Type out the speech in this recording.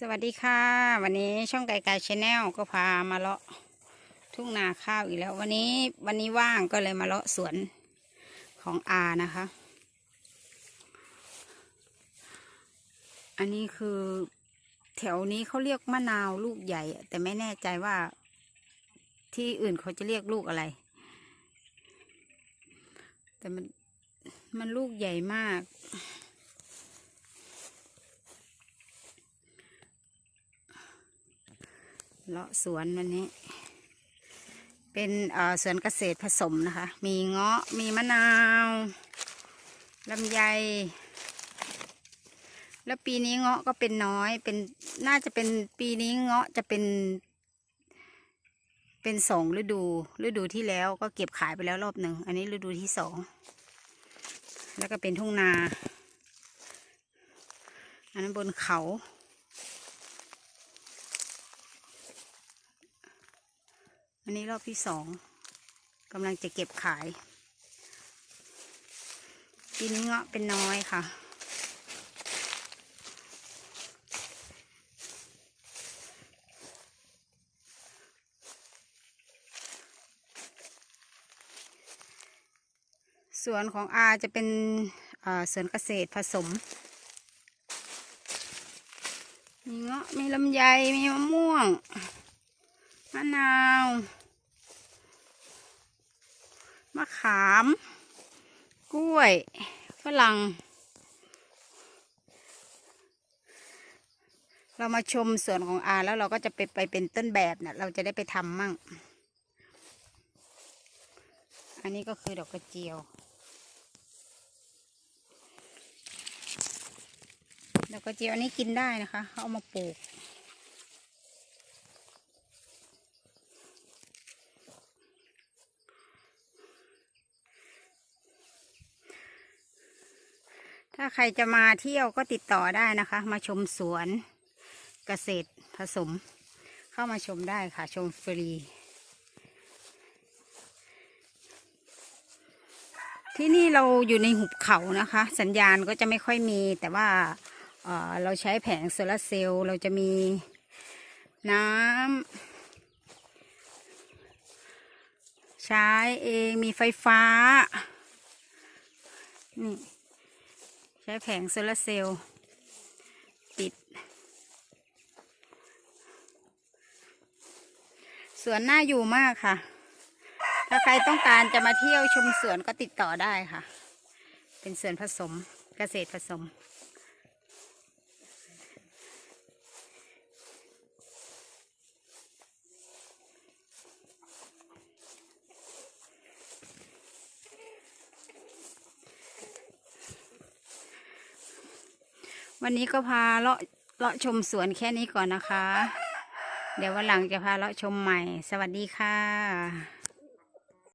สวัสดีค่ะ วันนี้ช่องไก่ไก่ชาแนลก็พามาเลาะทุ่งนาข้าวอีกแล้ว วันนี้วันนี้ว่างก็เลยมาเลาะสวนของอานะคะ อันนี้คือแถวนี้เขาเรียกมะนาวลูกใหญ่ แต่ไม่แน่ใจว่าที่อื่นเขาจะเรียกลูกอะไร แต่มันมันลูกใหญ่มาก เลาะสวนวันนี้ เป็นเอ่อสวนเกษตรผสมนะคะ มีเงาะมีมะนาวลำไย แล้วปีนี้เงาะก็เป็นน้อยเป็นน่าจะเป็นปีนี้เงาะจะเป็น เป็นสองฤดู ฤดูที่แล้วก็เก็บขายไปแล้วรอบหนึ่งอันนี้ฤดูที่สองแล้วก็เป็นทุ่งนา อันนั้นบนเขา อันนี้รอบที่สองกำลังจะเก็บขายปีนี้เงาะเป็นน้อยค่ะ สวนของอาจะเป็นสวนเกษตรผสม มีเงาะ มีลำไย มีมะม่วง มะนาว มะขาม กล้วยฝรั่ง เรามาชมสวนของอาแล้วเราก็จะไปไปเป็นต้นแบบเนี่ยเราจะได้ไปทำมั่ง อันนี้ก็คือดอกกระเจียวดอกกระเจียวอันนี้กินได้นะคะเขาเอามาปลูก ถ้าใครจะมาเที่ยวก็ติดต่อได้นะคะ มาชมสวนเกษตรผสม เข้ามาชมได้ค่ะ ชมฟรี ที่นี่เราอยู่ในหุบเขานะคะ สัญญาณก็จะไม่ค่อยมี แต่ว่าเเราใช้แผงโซลาร์เซลล์เราจะมีน้ำใช้เองมีไฟฟ้านี่ ใช้แผงโซลาร์เซลล์ติด สวนน่าอยู่มากค่ะ ถ้าใครต้องการจะมาเที่ยวชมสวนก็ติดต่อได้ค่ะ เป็นสวนผสมเกษตรผสม วันนี้ก็พาเลาะเลาะชมสวนแค่นี้ก่อนนะคะ เดี๋ยววันหลังจะพาเลาะชมใหม่ สวัสดีค่ะ